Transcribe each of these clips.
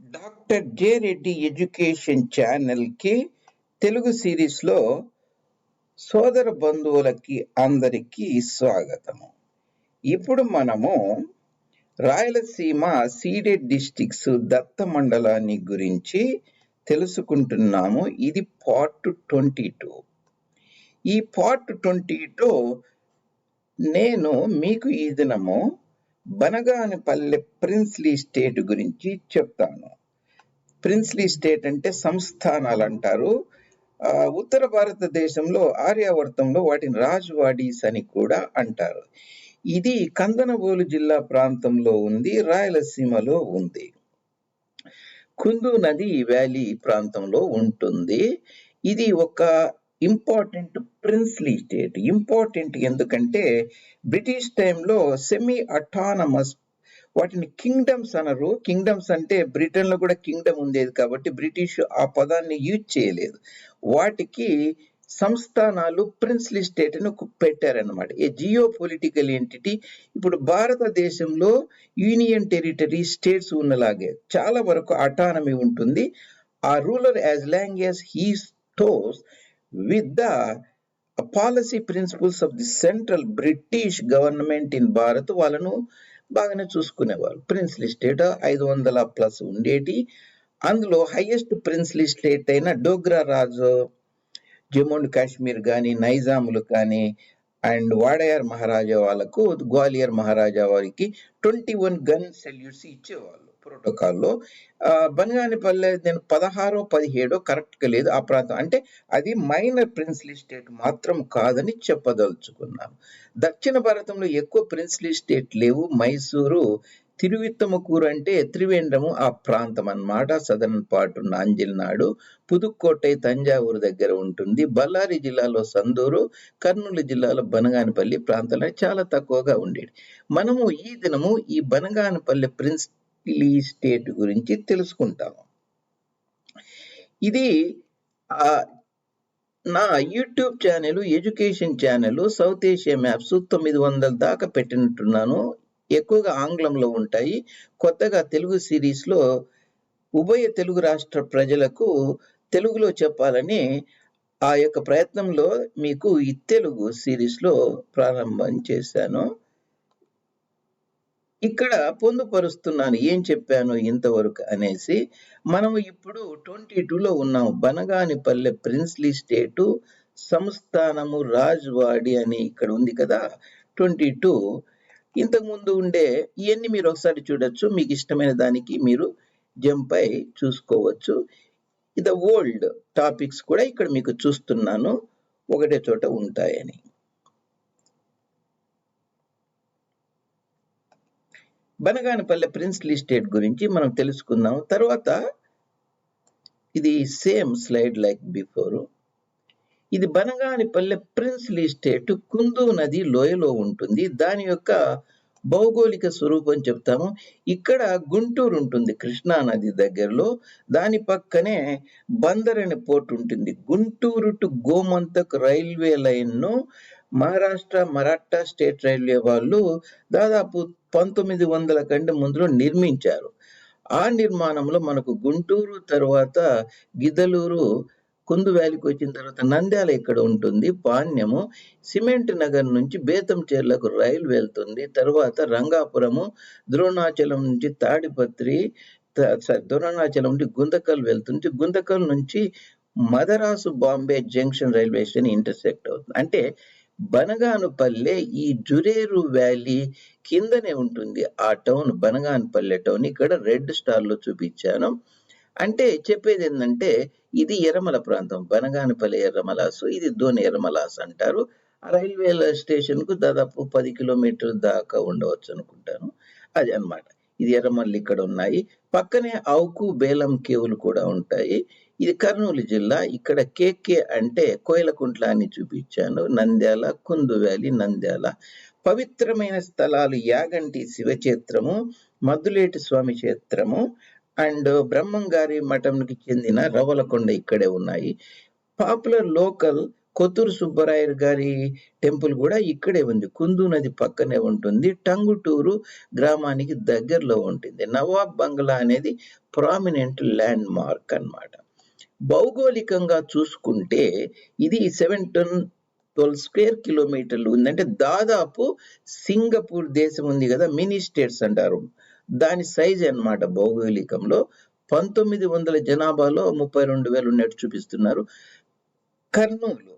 Doctor J Reddy education ఛానల్కి తెలుగు సిరీస్లో సోదర బంధువులకి అందరికీ స్వాగతము. ఇప్పుడు మనము రాయలసీమ సీడెడ్ డిస్టిక్స్ దత్త మండలాన్ని గురించి తెలుసుకుంటున్నాము. ఇది పార్ట్ ట్వంటీ టూ. ఈ పార్ట్ ట్వంటీ టూ నేను మీకు ఈ దినము బనగానిపల్లె ప్రిన్స్లీ స్టేట్ గురించి చెప్తాను. ప్రిన్స్లీ స్టేట్ అంటే సంస్థానాలు అంటారు. ఆ, ఉత్తర భారతదేశంలో ఆర్యావర్తంలో వాటిని రాజ్వాడీస్ అని కూడా అంటారు. ఇది కందనబోలు జిల్లా ప్రాంతంలో ఉంది రాయలసీమలో ఉంది. కుందు నది వ్యాలీ ప్రాంతంలో ఉంటుంది. ఇది ఒక ఇంపార్టెంట్ ప్రిన్స్లీ స్టేట్. ఇంపార్టెంట్ ఎందుకంటే బ్రిటిష్ టైంలో సెమీ అటానమస్ వాటిని కింగ్డమ్స్ అనరు. కింగ్డమ్స్ అంటే బ్రిటన్లో కూడా కింగ్డమ్ ఉండేది కాబట్టి బ్రిటిష్ ఆ పదాన్ని యూజ్ చేయలేదు. వాటికి సంస్థానాలు ప్రిన్స్లీ స్టేట్ అని పెట్టారనమాట పెట్టారన్నమాట. ఏ జియో పొలిటికల్ ఎంటిటీ ఇప్పుడు భారతదేశంలో యూనియన్ టెరిటరీ స్టేట్స్ ఉన్నలాగే చాలా వరకు అటానమీ ఉంటుంది. ఆ ruler as long as he stays with the policy principles of the central British government in Bharat వాళ్ళను బాగానే చూసుకునేవారు. ప్రిన్స్లీ స్టేట్ ఐదు వందల ప్లస్ ఉండేటి. అందులో హైయెస్ట్ ప్రిన్స్లీ స్టేట్ అయిన డోగ్రా రాజు జమ్మూ అండ్ కాశ్మీర్ కానీ నైజాములు కానీ అండ్ వాడయార్ మహారాజా వాళ్ళకు గ్వాలియర్ మహారాజా వారికి ట్వంటీ వన్ గన్ సెల్యూట్స్ ఇచ్చేవాళ్ళు ప్రోటోకాల్లో. బనగానిపల్లె నేను పదహారో పదిహేడో కరెక్ట్గా లేదు. ఆ ప్రాంతం అంటే అది మైనర్ ప్రిన్స్లీ స్టేట్ మాత్రం కాదని చెప్పదలుచుకున్నాను. దక్షిణ భారతంలో ఎక్కువ ప్రిన్స్లీ స్టేట్ లేవు. మైసూరు తిరువిత్తమకూరు అంటే త్రివేంద్రము ఆ ప్రాంతం అన్నమాట సదరన్ పార్ట్ నాంజిల్నాడు పుదుక్కోటై తంజావూరు దగ్గర ఉంటుంది. బళ్ళారి జిల్లాలో సందూరు కర్నూలు జిల్లాలో బనగానపల్లి ప్రాంతాలు చాలా తక్కువగా ఉండేది మనము ఈ దినము ఈ బనగానపల్లి ప్రిన్స్లీ స్టేట్ గురించి తెలుసుకుంటాము. ఇది ఆ నా YouTube channel education channel South Asia maps తొమ్మిది వందల దాకా పెట్టినట్టున్నాను. ఎక్కువగా ఆంగ్లంలో ఉంటాయి. కొత్తగా తెలుగు సిరీస్లో ఉభయ తెలుగు రాష్ట్ర ప్రజలకు తెలుగులో చెప్పాలని ఆ యొక్క ప్రయత్నంలో మీకు ఈ తెలుగు సిరీస్లో ప్రారంభం చేశాను. ఇక్కడ పొందుపరుస్తున్నాను ఏం చెప్పాను ఇంతవరకు అనేసి. మనం ఇప్పుడు ట్వంటీ లో ఉన్నాము బనగానిపల్లె ప్రిన్స్లీ స్టేటు సంస్థానము రాజ్వాడి అని ఇక్కడ ఉంది కదా. ట్వంటీ టూ ఇంతకు ముందు ఉండే ఇవన్నీ మీరు ఒకసారి చూడొచ్చు. మీకు ఇష్టమైన దానికి మీరు జంప్ అయి చూసుకోవచ్చు. ఇది ఓల్డ్ టాపిక్స్ కూడా ఇక్కడ మీకు చూస్తున్నాను. ఒకటే చోట ఉంటాయని. బనగానపల్లె ప్రిన్స్లీ స్టేట్ గురించి మనం తెలుసుకుందాం. తర్వాత ఇది సేమ్ స్లైడ్ లైక్ బిఫోర్ ఇది బనగానిపల్లె ప్రిన్స్లీ స్టేట్ కుందు నది లోయలో ఉంటుంది. దాని యొక్క భౌగోళిక స్వరూపం చెప్తాము. ఇక్కడ గుంటూరు ఉంటుంది కృష్ణా నది దగ్గరలో. దాని పక్కనే బందర్ అనే పోర్ట్ ఉంటుంది. గుంటూరు టు గోమంతక్ రైల్వే లైన్ను మహారాష్ట్ర మరాఠా స్టేట్ రైల్వే వాళ్ళు దాదాపు పంతొమ్మిది వందల కంటే ముందులో నిర్మించారు. ఆ నిర్మాణంలో మనకు గుంటూరు తర్వాత గిద్దలూరు కుందు వ్యాలీకి వచ్చిన తర్వాత నంద్యాల ఇక్కడ ఉంటుంది? పాణ్యము సిమెంట్ నగర్ నుంచి బేతంచెర్లకు రైలు వెళ్తుంది. తర్వాత రంగాపురము ద్రోణాచలం నుంచి తాడిపత్రి ద్రోణాచలం నుంచి గుంతకల్ వెళ్తుంది గుంతకల్ నుంచి Madras Bombay junction railway station intersect అవుతుంది. అంటే బనగానుపల్లె ఈ జురేరు వ్యాలీ కిందనే ఉంటుంది. ఆ టౌన్ బనగానుపల్లె టౌన్. ఇక్కడ రెడ్ స్టార్లో చూపించాను. అంటే చెప్పేది ఏంటంటే ఇది ఎర్రమల ప్రాంతం బనగానపల్లి ఎర్రమలాసు ఇది దోని ఎర్రమలాస్ అంటారు. ఆ రైల్వే స్టేషన్కు దాదాపు పది కిలోమీటర్ల దాకా ఉండవచ్చు అనుకుంటాను. అది అన్నమాట. ఇది ఎర్రమల్లి ఇక్కడ ఉన్నాయి. పక్కనే ఆవుకు బేలం కేవులు కూడా ఉంటాయి. ఇది కర్నూలు జిల్లా. ఇక్కడ కేకే అంటే కోయలకుంట్ల అని చూపించాను. నంద్యాల కుందు వ్యాలీ నంద్యాల. పవిత్రమైన స్థలాలు యాగంటి శివక్షేత్రము మద్దులేటి స్వామి క్షేత్రము అండ్ బ్రహ్మంగారి మఠంకి చెందిన రవలకొండ ఇక్కడే ఉన్నాయి. పాపులర్ లోకల్ కొత్తూరు సుబ్బరాయర్ గారి టెంపుల్ కూడా ఇక్కడే ఉంది. కుందు నది పక్కనే ఉంటుంది. టంగుటూరు గ్రామానికి దగ్గరలో ఉంటుంది. నవాబ్ బంగ్లా అనేది ప్రామినెంట్ ల్యాండ్ మార్క్ అన్నమాట. భౌగోళికంగా చూసుకుంటే ఇది సెవెన్ టన్ ట్వెల్వ్ స్క్వేర్ కిలోమీటర్లు ఉందంటే దాదాపు సింగపూర్ దేశం ఉంది కదా మినీ స్టేట్స్ అంటారు. దాని సైజ్ అన్నమాట భౌగోళికంలో. పంతొమ్మిది వందల జనాభాలో ముప్పై రెండు వేలు ఉన్నట్టు చూపిస్తున్నారు. కర్నూలు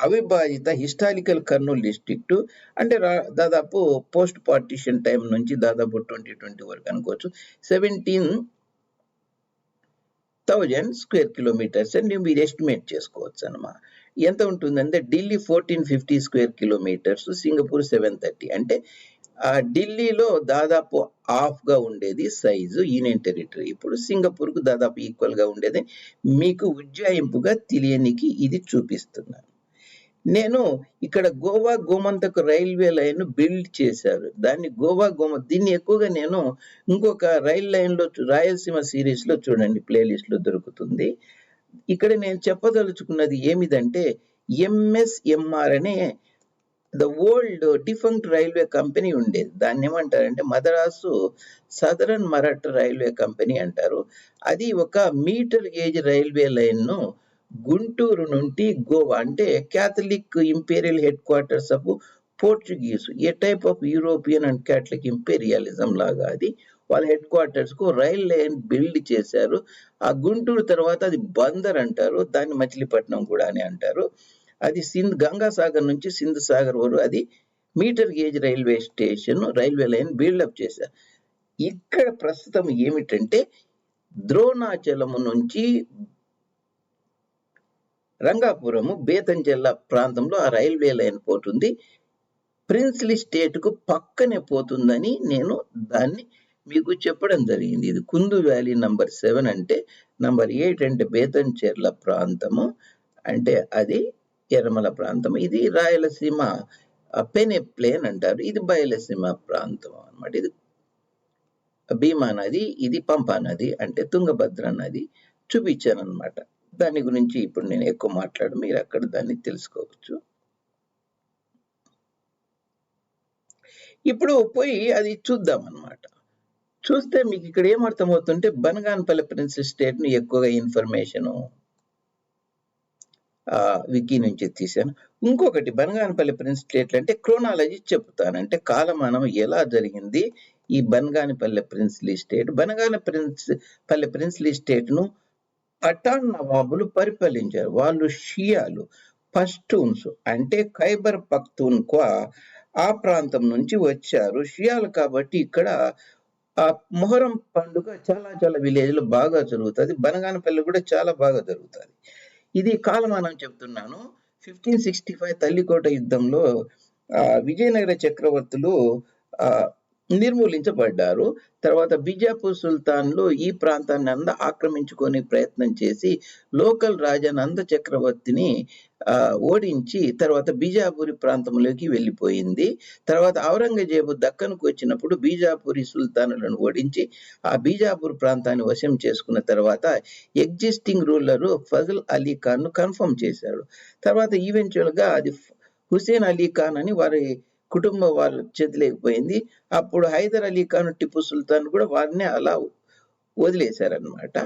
అవిభాజిత హిస్టారికల్ కర్నూలు డిస్ట్రిక్ట్ అంటే దాదాపు పోస్ట్ పార్టిషన్ టైం నుంచి దాదాపు ట్వంటీ ట్వంటీ వరకు అనుకోవచ్చు. సెవెంటీన్ థౌజండ్ స్క్వేర్ కిలోమీటర్స్ అని మీరు ఎస్టిమేట్ చేసుకోవచ్చు అనమాట ఎంత ఉంటుందంటే Delhi fourteen fifty square kilometres Singapore seven thirty అంటే ఢిల్లీలో దాదాపు హాఫ్గా ఉండేది సైజు యూనియన్ టెరిటరీ. ఇప్పుడు సింగపూర్కు దాదాపు ఈక్వల్గా ఉండేది. మీకు ఉజ్జాయింపుగా తెలియనికి ఇది చూపిస్తున్నాను. నేను ఇక్కడ Goa Gomantak railway line build చేశారు. దాన్ని గోవా గోమ దీన్ని ఎక్కువగా నేను ఇంకొక రైల్ లైన్లో చూ- రాయలసీమ సిరీస్లో చూడండి ప్లేలిస్ట్లో దొరుకుతుంది. ఇక్కడ నేను చెప్పదలుచుకున్నది ఏమిదంటే ఎంఎస్ఎంఆర్ అనే the old defunct railway company ఉండేది. దాన్ని ఏమంటారంటే Madras southern Mahratta railway company అంటారు. అది ఒక మీటర్ గేజ్ రైల్వే లైన్ను గుంటూరు నుండి గోవా అంటే Catholic imperial headquarters of Portuguese a type of European and Catholic imperialism లాగా అది. వాళ్ళ హెడ్ క్వార్టర్స్కు రైల్ లైన్ బిల్డ్ చేశారు. ఆ గుంటూరు తర్వాత అది బందర్ అంటారు. దాన్ని మచిలీపట్నం కూడా అని అంటారు. అది సింధ్ గంగాసాగర్ నుంచి సింధ్ సాగర్ వరకు అది metre gauge railway station railway line build up చేశారు. ఇక్కడ ప్రస్తుతం ఏమిటంటే ద్రోణాచలము నుంచి రంగాపురము బేతంచెల్ల ప్రాంతంలో ఆ రైల్వే లైన్ పోతుంది ప్రిన్స్లీ స్టేట్కు పక్కనే పోతుందని నేను దాన్ని మీకు చెప్పడం జరిగింది. ఇది కుందు వ్యాలీ నంబర్ సెవెన్ అంటే నంబర్ ఎయిట్ అంటే బేతంచెర్ల ప్రాంతము. అంటే అది ఎర్రమల ప్రాంతం. ఇది రాయలసీమ పెనెప్లేన్ పెనే ప్లేన్ అంటారు. ఇది బయలసీమ ప్రాంతం అన్నమాట. ఇది భీమా నది ఇది పంపా నది అంటే తుంగభద్ర నది చూపించాను అనమాట దాని గురించి ఇప్పుడు నేను ఎక్కువ మాట్లాడు మీరు అక్కడ దాన్ని తెలుసుకోవచ్చు. ఇప్పుడు పోయి అది చూద్దాం అన్నమాట చూస్తే మీకు ఇక్కడ ఏమర్థమవుతుంటే బనగాన్పల్లి ప్రిన్సెస్ స్టేట్ని ఎక్కువగా ఇన్ఫర్మేషన్ వికీ నుంచి తీశాను. ఇంకొకటి బనగానపల్లి ప్రిన్స్ స్టేట్లు అంటే క్రోనాలజీ చెప్తాను. అంటే కాలమానం ఎలా జరిగింది? ఈ Banaganapalle princely state Banagana prince palle princely స్టేట్ను Pathan నవాబులు పరిపాలించారు. వాళ్ళు షియాలు పష్టూన్స్ అంటే ఖైబర్ పఖ్తూన్ఖ్వా ఆ ప్రాంతం నుంచి వచ్చారు. షియాలు కాబట్టి ఇక్కడ ఆ మొహరం పండుగ చాలా చాలా విలేజ్లో బాగా జరుగుతుంది. బనగానపల్లి కూడా చాలా బాగా జరుగుతుంది. ఇది కాలమానం చెప్తున్నాను. ఫిఫ్టీన్ సిక్స్టీ ఫైవ్ తల్లికోట యుద్ధంలో ఆ విజయనగర చక్రవర్తులు ఆ నిర్మూలించబడ్డారు. తర్వాత బిజాపూర్ సుల్తాన్లు ఈ ప్రాంతాన్ని అంద ఆక్రమించుకొని ప్రయత్నం చేసి లోకల్ రాజా నంద చక్రవర్తిని ఓడించి తర్వాత బీజాపూరి ప్రాంతంలోకి వెళ్ళిపోయింది. తర్వాత ఔరంగజేబు దక్కన్కు వచ్చినప్పుడు బీజాపూరి సుల్తానులను ఓడించి ఆ బీజాపూర్ ప్రాంతాన్ని వశం చేసుకున్న తర్వాత ఎగ్జిస్టింగ్ రూలర్ ఫజల్ అలీ ఖాన్ను కన్ఫర్మ్ చేశాడు. తర్వాత ఈవెన్చువల్గా అది హుసేన్ అలీ ఖాన్ అని వారి కుటుంబ వాళ్ళ చేతిలేకపోయింది అప్పుడు హైదర్ అలీ ఖాన్ టిప్పు సుల్తాన్ కూడా వారిని అలా వదిలేశారనమాట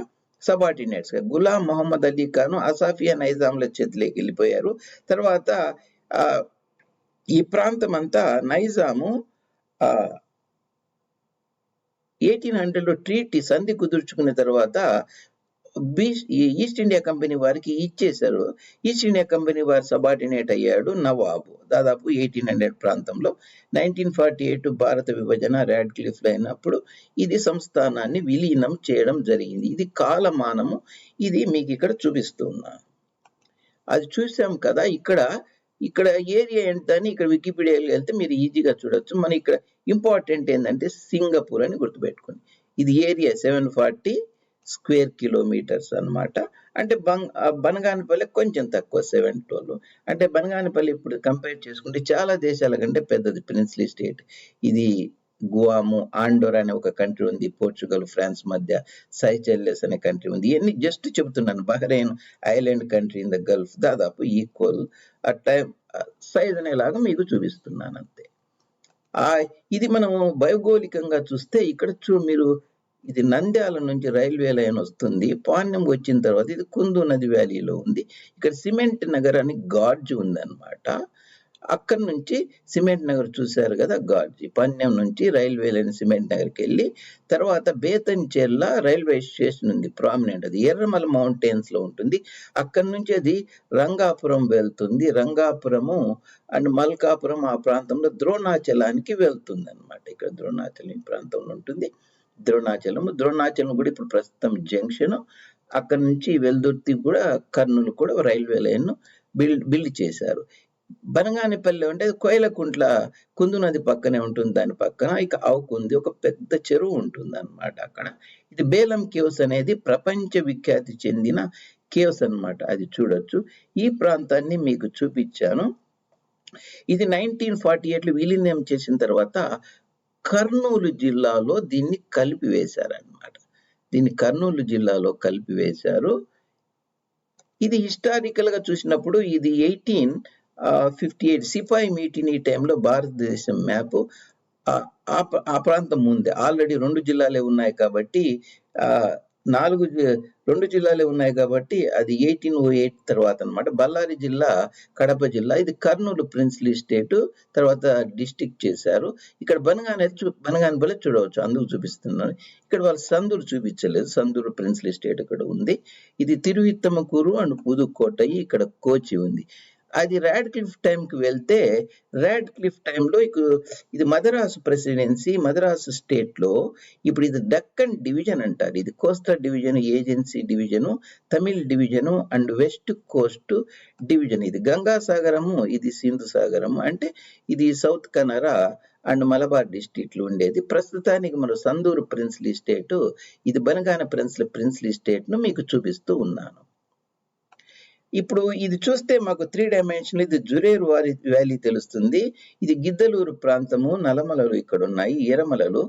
సబార్డినేట్స్గా గులాం మొహమ్మద్ అలీ ఖాన్ అసాఫియా నైజాంల చేతిలోకి వెళ్ళిపోయారు తర్వాత ఆ ఈ ప్రాంతం అంతా నైజాము ఆ ఎయిటీన్ హండ్రెడ్లో ట్రీటీ సంధి కుదుర్చుకున్న తర్వాత ఈస్ట్ ఇండియా కంపెనీ వారికి ఇచ్చేశారు. ఈస్ట్ ఇండియా కంపెనీ వారు సబార్డినేట్ అయ్యాడు నవాబు. దాదాపు ఎయిటీన్ హండ్రెడ్ ప్రాంతంలో నైన్టీన్ ఫార్టీ ఎయిట్ భారత విభజన ర్యాడ్ క్లిఫ్ అయినప్పుడు ఇది సంస్థానాన్ని విలీనం చేయడం జరిగింది. ఇది కాలమానము. ఇది మీకు ఇక్కడ చూపిస్తున్నాను అది చూసాం కదా ఇక్కడ ఇక్కడ ఏరియా ఎంత అని ఇక్కడ వికీపీడియాకి వెళ్తే మీరు ఈజీగా చూడొచ్చు. మన ఇక్కడ ఇంపార్టెంట్ ఏంటంటే సింగపూర్ అని గుర్తుపెట్టుకోండి. ఇది area seven forty square kilometres అన్నమాట. అంటే బంగ్ ఆ కొంచెం తక్కువ సెవెన్ ట్వెల్వ్. అంటే బనగానపల్లి ఇప్పుడు కంపేర్ చేసుకుంటే చాలా దేశాల కంటే పెద్దది ప్రిన్స్లీ స్టేట్. ఇది గువాము ఆండోర్ అనే ఒక కంట్రీ ఉంది పోర్చుగల్ ఫ్రాన్స్ మధ్య సైచెల్లెస్ అనే కంట్రీ ఉంది. ఇవన్నీ జస్ట్ చెబుతున్నాను. Bahrain island country in the Gulf దాదాపు ఈక్వల్. ఆ టైం సైజ్ అనేలాగా మీకు చూపిస్తున్నాను అంతే. ఆ ఇది మనము భౌగోళికంగా చూస్తే ఇక్కడ చూ మీరు ఇది నంద్యాల నుంచి రైల్వే లైన్ వస్తుంది. పాణ్యం వచ్చిన తర్వాత ఇది కుందు నది వ్యాలీలో ఉంది. ఇక్కడ సిమెంట్ నగర్ అని గార్జ్ ఉందన్నమాట. అక్కడి నుంచి సిమెంట్ నగర్ చూశారు కదా గాడ్జి. పన్యం నుంచి రైల్వే లైన్ సిమెంట్ నగర్కి వెళ్ళి తర్వాత బేతంచెర్ల రైల్వే స్టేషన్ ఉంది ప్రామినెంట్ అది. ఎర్రమల మౌంటైన్స్లో ఉంటుంది. అక్కడి నుంచి అది రంగాపురం వెళ్తుంది. రంగాపురము అండ్ మల్కాపురం ఆ ప్రాంతంలో ద్రోణాచలానికి వెళ్తుంది అనమాట ఇక్కడ ద్రోణాచలం ప్రాంతంలో ఉంటుంది. ద్రోణాచలం. ద్రోణాచలం కూడా ఇప్పుడు ప్రస్తుతం జంక్షన్. అక్కడ నుంచి వెల్దుర్తి కూడా కర్నూలు కూడా రైల్వే లైన్ బిల్డ్ బిల్డ్ చేశారు. బనగానిపల్లి అంటే కోయలకుంట్ల కుందు నది పక్కనే ఉంటుంది. దాని పక్కన ఇక ఆవుకుంది ఒక పెద్ద చెరువు ఉంటుంది అనమాట అక్కడ. ఇది బేలం కేవ్స్ అనేది ప్రపంచ విఖ్యాతి చెందిన కేవ్స్ అన్నమాట. అది చూడొచ్చు. ఈ ప్రాంతాన్ని మీకు చూపించాను. ఇది నైన్టీన్ ఫార్టీ ఎయిట్లో విలీనం చేసిన తర్వాత కర్నూలు జిల్లాలో దీన్ని కలిపివేశారనమాట దీన్ని కర్నూలు జిల్లాలో కలిపివేశారు. ఇది హిస్టారికల్గా చూసినప్పుడు ఇది eighteen fifty eight sepoy meeting ఈ టైంలో భారతదేశం మ్యాప్ ఆ ప్రాంతం ముందే. ఆల్రెడీ రెండు జిల్లాలే ఉన్నాయి కాబట్టి ఆ నాలుగు రెండు జిల్లాలే ఉన్నాయి కాబట్టి అది ఎయిటీన్ ఓ ఎయిట్ తర్వాత అన్నమాట. బళ్ళారి జిల్లా కడప జిల్లా ఇది కర్నూలు ప్రిన్స్లీ స్టేట్ తర్వాత డిస్టిక్ చేశారు. ఇక్కడ బనగానే చూ- బనగానపల్లి చూడవచ్చు అందుకు చూపిస్తున్నాను. ఇక్కడ వాళ్ళు సందూరు చూపించలేదు సందూరు ప్రిన్స్లీ స్టేట్ ఇక్కడ ఉంది. ఇది తిరువిత్తమకూరు అండ్ పుదుకోట ఇక్కడ కోచి ఉంది. అది ర్యాడ్ క్లిఫ్ టైంకి వెళ్తే ర్యాడ్ క్లిఫ్ టైంలో ఇక ఇది మద్రాసు ప్రెసిడెన్సీ మద్రాసు స్టేట్లో ఇప్పుడు ఇది డక్కన్ డివిజన్ అంటారు. ఇది కోస్తా division agency division Tamil division and west coast division. ఇది గంగా సాగరము ఇది సింధు సాగరము అంటే ఇది సౌత్ కనరా అండ్ మలబార్ డిస్ట్రిక్ట్లో ఉండేది. ప్రస్తుతానికి మన సందూరు ప్రిన్స్లీ స్టేటు ఇది బనగాన ప్రిన్స్లీ ప్రిన్స్లీ స్టేట్ను మీకు చూపిస్తూ ఉన్నాను. ఇప్పుడు ఇది చూస్తే మాకు త్రీ డైమెన్షన్ ఇది జురేరు వారి వ్యాలీ తెలుస్తుంది. ఇది గిద్దలూరు ప్రాంతము నలమలలు ఇక్కడ ఉన్నాయి ఎరమలలు.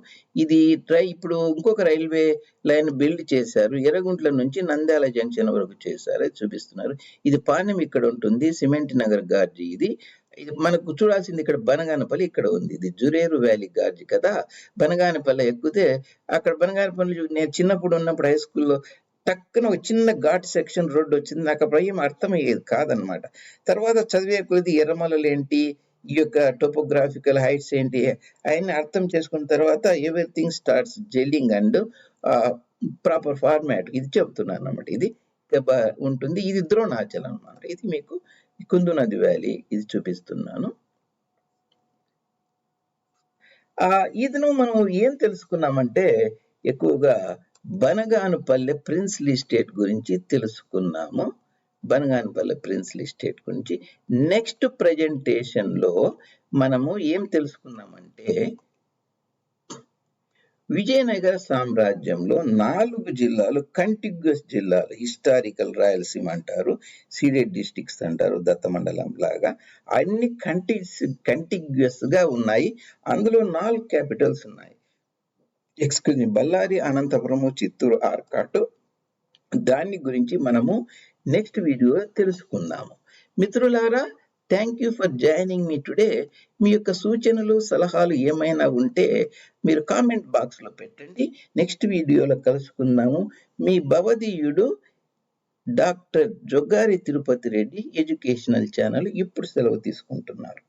ఇది ట్రై ఇప్పుడు ఇంకొక రైల్వే లైన్ బిల్డ్ చేశారు. ఎర్రగుంట్ల నుంచి నంద్యాల జంక్షన్ వరకు చేశారు చూపిస్తున్నారు. ఇది పానం ఇక్కడ ఉంటుంది సిమెంట్ నగర్ గార్జీ ఇది. ఇది మనకు చూడాల్సింది ఇక్కడ బనగానపల్లి ఇక్కడ ఉంది. ఇది జురేరు వ్యాలీ గార్జి కదా. బనగానపల్లి ఎక్కితే అక్కడ బనగానపల్లి నేను చిన్నప్పుడు ఉన్నప్పుడు హై స్కూల్లో టక్కున ఒక చిన్న ఘాట్ సెక్షన్ రోడ్డు వచ్చింది. నాకు అప్పుడు ఏం అర్థమయ్యేది కాదనమాట. తర్వాత చదివే కొద్ది ఎర్రమలలు ఏంటి ఈ యొక్క టోపోగ్రాఫికల్ హైట్స్ ఏంటి అవన్నీ అర్థం చేసుకున్న తర్వాత everything starts jelling and proper format. ఇది చెప్తున్నాను అన్నమాట ఇది ఉంటుంది. ఇది ద్రోణాచలం అన్నమాట. ఇది మీకు కుందు నది వ్యాలీ ఇది చూపిస్తున్నాను. ఆ ఈతను మనం ఏం తెలుసుకున్నామంటే ఎక్కువగా బనగానుపల్లె ప్రిన్స్లీ స్టేట్ గురించి తెలుసుకున్నాము. బనగానుపల్లె ప్రిన్స్లీ స్టేట్ గురించి నెక్స్ట్ ప్రెజెంటేషన్లో మనము ఏం తెలుసుకున్నామంటే విజయనగర సామ్రాజ్యంలో నాలుగు జిల్లాలు కంటిగ్యూస్ జిల్లాలు హిస్టారికల్ రాయలసీమ అంటారు సీడెడ్ డిస్ట్రిక్ట్స్ అంటారు దత్తమండలం లాగా అన్ని కంటి కంటిగ్యూస్గా ఉన్నాయి. అందులో నాలుగు క్యాపిటల్స్ ఉన్నాయి. ఎక్స్క్యూజ్ మీ బళ్ళారి అనంతపురము చిత్తూరు ఆర్కాటు దాని గురించి మనము నెక్స్ట్ వీడియోలో తెలుసుకుందాము. మిత్రులారా thank you for joining me today మీ యొక్క సూచనలు సలహాలు ఏమైనా ఉంటే మీరు కామెంట్ బాక్స్లో పెట్టండి. నెక్స్ట్ వీడియోలో కలుసుకుందాము. మీ భవదీయుడు doctor Joggari Tirupati Reddy educational channel ఇప్పుడు సెలవు తీసుకుంటున్నారు.